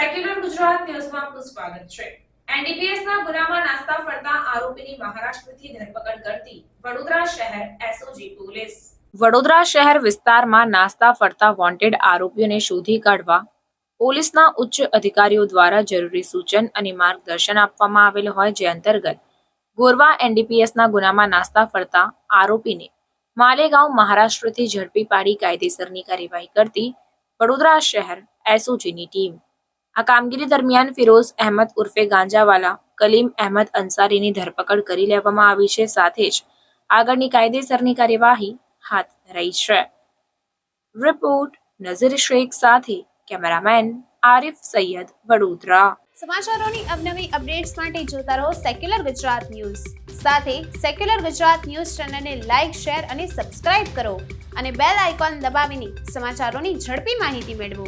ન્યૂઝમાં આપનું સ્વાગત છે. એનડીપીએસના ગુનામાં નાસ્તા ફરતા આરોપીની મહારાષ્ટ્રથી ધરપકડ કરતી વડોદરા શહેર એસઓજી પોલીસ. વડોદરા શહેર વિસ્તારમાં નાસ્તા ફરતા વોન્ટેડ આરોપીઓને શોધી કાઢવા પોલીસના ઉચ્ચ અધિકારીઓ દ્વારા જરૂરી સૂચન અને માર્ગદર્શન આપવામાં આવેલ હોય જે અંતર્ગત ગોરવા એનડીપીએસના ગુનામાં નાસ્તા ફરતા આરોપીને માલેગાંવ મહારાષ્ટ્રથી ઝડપી પાડી કાયદેસરની કાર્યવાહી કરતી વડોદરા શહેર એસઓજીની ટીમ. આ કામગીરી દરમિયાન ફિરોઝ અહેમદ ઉર્ફે ગાંજાવાલા, કલીમ અહેમદ અંસારીની ધરપકડ કરી લેવામાં આવી છે, સાથે જ આગળની કાયદેસરની કાર્યવાહી હાથ ધરાઈ છે. રિપોર્ટ નઝીર શેખ સાથે કેમેરામેન આરિફ સૈયદ વડોદરા. સમાચારોની અવનવી અપડેટ્સ માટે જોતા રહો સેક્યુલર ગુજરાત ન્યૂઝ. સાથે સેક્યુલર ગુજરાત ન્યૂઝ ચેનલને લાઇક શેર અને સબસ્ક્રાઇબ કરો અને બેલ આઇકોન દબાવીને સમાચારોની ઝડપી માહિતી મેળવો.